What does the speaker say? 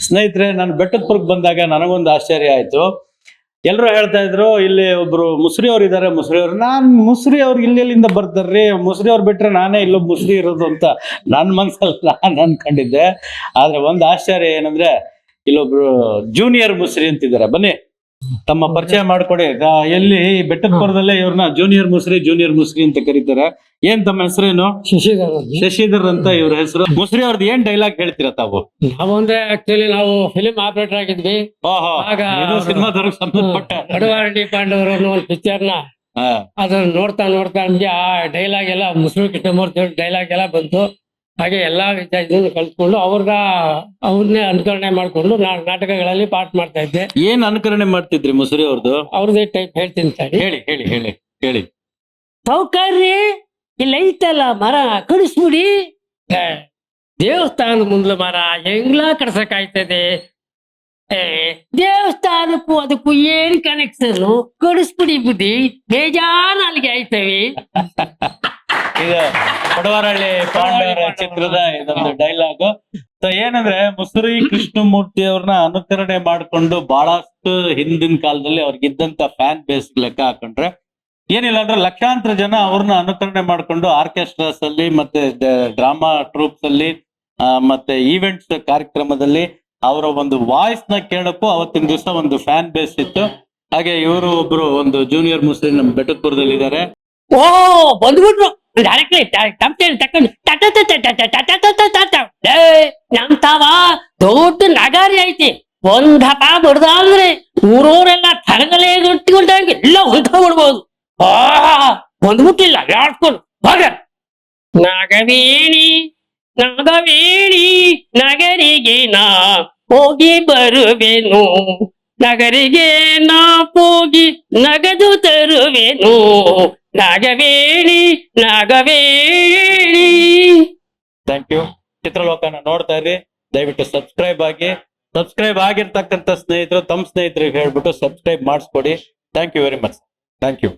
ಸ್ನೇಹಿತರೆ, ನಾನು ಬೆಟ್ಟದಪುರಕ್ಕೆ ಬಂದಾಗ ನನಗೊಂದು ಆಶ್ಚರ್ಯ ಆಯ್ತು. ಎಲ್ಲರೂ ಹೇಳ್ತಾ ಇದ್ರು, ಇಲ್ಲಿ ಒಬ್ರು ಮುಸ್ರಿ ಅವ್ರು ಇದಾರೆ ಮುಸ್ರಿ ಅವ್ರು ನಾನ್ ಮುಸ್ರಿ ಅವ್ರು ಇಲ್ಲೆಲ್ಲಿಂದ ಬರ್ತಾರ್ರಿ? ಮುಸ್ರಿ ಅವ್ರು ಬಿಟ್ರೆ ನಾನೇ ಇಲ್ಲೊಬ್ಬ ಮುಸ್ರಿ ಇರೋದು ಅಂತ ನನ್ನ ಮನ್ಸಲ್ಲಿ ನಾನು ಅನ್ಕೊಂಡಿದ್ದೆ. ಆದ್ರೆ ಒಂದು ಆಶ್ಚರ್ಯ ಏನಂದ್ರೆ, ಇಲ್ಲೊಬ್ರು ಜೂನಿಯರ್ ಮುಸ್ರಿ ಅಂತಿದ್ದಾರೆ. ಬನ್ನಿ. ತಮ್ಮ ಪರಿಚಯ ಮಾಡ್ಕೊಡಿ. ಎಲ್ಲಿ? ಬೆಟ್ಟದ ಬೆಟ್ಟದಪುರದಲ್ಲೇ ಇವ್ರನ್ನ ಜೂನಿಯರ್ ಮುಸ್ರಿ ಜೂನಿಯರ್ ಮುಸ್ರಿ ಅಂತ ಕರೀತಾರೆ. ಏನ್ ತಮ್ಮ ಹೆಸರೇನು? ಶಶಿಧರ್ ಅಂತ. ಶಶಿಧರ್ ಅಂತ ಇವ್ರ ಹೆಸರು. ಮುಸ್ರಿ ಅವ್ರದ್ದು ಏನ್ ಡೈಲಾಗ್ ಹೇಳ್ತೀರಾ ತಾವು? ನಾವು ಅಂದ್ರೆ ಆಕ್ಚುಲಿ ನಾವು ಫಿಲಿಂ ಆಪರೇಟರ್ ಆಗಿದ್ವಿ. ಓಹೋ ಆಗ ಇದು ಅವ್ರು- ಸಿನಿಮಾದವ್ರಿಗೆ ಸಂಬಂಧಪಟ್ಟ. ನಡುವಾರಡಿ ಪಾಂಡವರು ಅನ್ನೋ ಒಂದು ಪಿಕ್ಚರ್ನ ಹಾ. ಅದನ್ನ ನೋಡ್ತಾ ನೋಡ್ತಾ ನಮ್ಗೆ ಆ ಡೈಲಾಗ್ ಎಲ್ಲ ಮುಸ್ರಿ ಕೃಷ್ಣಮೂರ್ತಿ ಡೈಲಾಗ್ ಎಲ್ಲ ಬಂತು. ಹಾಗೆ ಎಲ್ಲಾ ವಿದ್ಯಾರ್ಥಿಗಳು ಕಲ್ತ್ಕೊಂಡು ಅವ್ರ ಅವ್ರನ್ನೇ ಅನುಕರಣೆ ಮಾಡ್ಕೊಂಡು ನಾನು ನಾಟಕಗಳಲ್ಲಿ ಪಾಠ ಮಾಡ್ತಾ ಇದ್ದೆ. ಏನ್ ಅನುಕರಣೆ ಮಾಡ್ತಿದ್ರಿ ಮುಸುರಿ ಅವ್ರದ್ದು ಅವ್ರದೇ ಟೈಪ್ ಹೇಳ್ತೀನಿ ಸರಿ. ಹೇಳಿ ಹೇಳಿ ಹೇಳಿ ಹೇಳಿ. ಸೌಕರ್ಯ ಇಲ್ಲಿ ಐತಲ್ಲ ಮರ ಕಡಿಸ್ಬಿಡಿ ಏ, ದೇವಸ್ಥಾನದ ಮುಂದ್ಲ ಮರ ಹೆಂಗ್ಲ ಕಡ್ಸಕ್ಕಾಯ್ತದೆ ಏ ದೇವಸ್ಥಾನಕ್ಕೂ ಅದಕ್ಕೂ ಏನ್ ಕನೆಕ್ಷನ್ ಕಡಿಸ್ಬಿಡಿ ಬುದ್ಧಿ. ಬೇಜಾನ್ ಅಲ್ಲಿಗೆ ಆಯ್ತವೆ. ಇದು ಕೊಡವರಹಳ್ಳಿ ಪಾಂಡವರ ಚಿತ್ರದ ಇದೊಂದು ಡೈಲಾಗ್ ಸೊ ಏನಂದ್ರೆ ಮುಸುರಿ ಕೃಷ್ಣಮೂರ್ತಿ ಅವ್ರನ್ನ ಅನುಕರಣೆ ಮಾಡ್ಕೊಂಡು ಬಹಳಷ್ಟು ಹಿಂದಿನ ಕಾಲದಲ್ಲಿ ಅವ್ರಿಗಿದ್ದಂತ ಫ್ಯಾನ್ ಬೇಸ್ ಲೆಕ್ಕ ಹಾಕೊಂಡ್ರೆ ಏನಿಲ್ಲ ಅಂದ್ರೆ ಲಕ್ಷಾಂತರ ಜನ ಅವ್ರನ್ನ ಅನುಕರಣೆ ಮಾಡ್ಕೊಂಡು ಆರ್ಕೆಸ್ಟ್ರಾಸ್ ಅಲ್ಲಿ ಮತ್ತೆ ಡ್ರಾಮಾ ಟ್ರೂಪ್ಸ್ ಅಲ್ಲಿ ಆ, ಮತ್ತೆ ಈವೆಂಟ್ಸ್ ಕಾರ್ಯಕ್ರಮದಲ್ಲಿ ಅವರ ಒಂದು ವಾಯ್ಸ್ನ ಕೇಳಕ್ಕೂ ಅವತ್ತಿನ ದಿವಸ ಒಂದು ಫ್ಯಾನ್ ಬೇಸ್ ಇತ್ತು. ಹಾಗೆ ಇವರು ಒಬ್ರು ಒಂದು ಜೂನಿಯರ್ ಮುಸ್ಲಿಂ ನಮ್ಮ ಬೆಟ್ಟದಪುರದಲ್ಲಿ ಇದ್ದಾರೆ ಓ ಬಂದ್ಬಿಟ್ರು. ಡೈರೆಕ್ಟ್ಲಿ ತಪ್ಪೇಳಿ ತಕೊಂಡು ನಮ್ ತಾವ ದೊಡ್ಡ ನಗಾರಿ ಐತಿ ಒಂದ್ ಹಪ ಬಡ್ದ ಅಂದ್ರೆ ಊರವರೆಲ್ಲ ತರಗಲೆ ಗಟ್ಟಿಕೊಂಡಂಗೆ ಎಲ್ಲ ಹೊಂಟ ಬಿಡ್ಬೋದು ಆ ಬಂದ್ಬಿಟ್ಟಿಲ್ಲ ಯಾಡ್ಕೊಂಡು ಹೋಗ ನಾಗವೇಣಿ ನಾಗವೇಣಿ ನಗರಿಗೆ ನಾ ಹೋಗಿ ಬರುವೆನು ನಗರಿಗೆ ನಾ ಹೋಗಿ ನಗದು ತರುವೆನು ನಾಗವೇಣಿ ನಾಗವೇಣಿ. ಥ್ಯಾಂಕ್ ಯು ಚಿತ್ರಲೋಕನ ನೋಡ್ತಾ ಇರಿ ದಯವಿಟ್ಟು ಸಬ್ಸ್ಕ್ರೈಬ್ ಆಗಿ. ಸಬ್ಸ್ಕ್ರೈಬ್ ಆಗಿರ್ತಕ್ಕಂಥ ಸ್ನೇಹಿತರು, ತಮ್ಮ ಸ್ನೇಹಿತರಿಗೆ ಹೇಳ್ಬಿಟ್ಟು subscribe ಮಾಡಿಸ್ಕೊಡಿ. Thank you very much thank you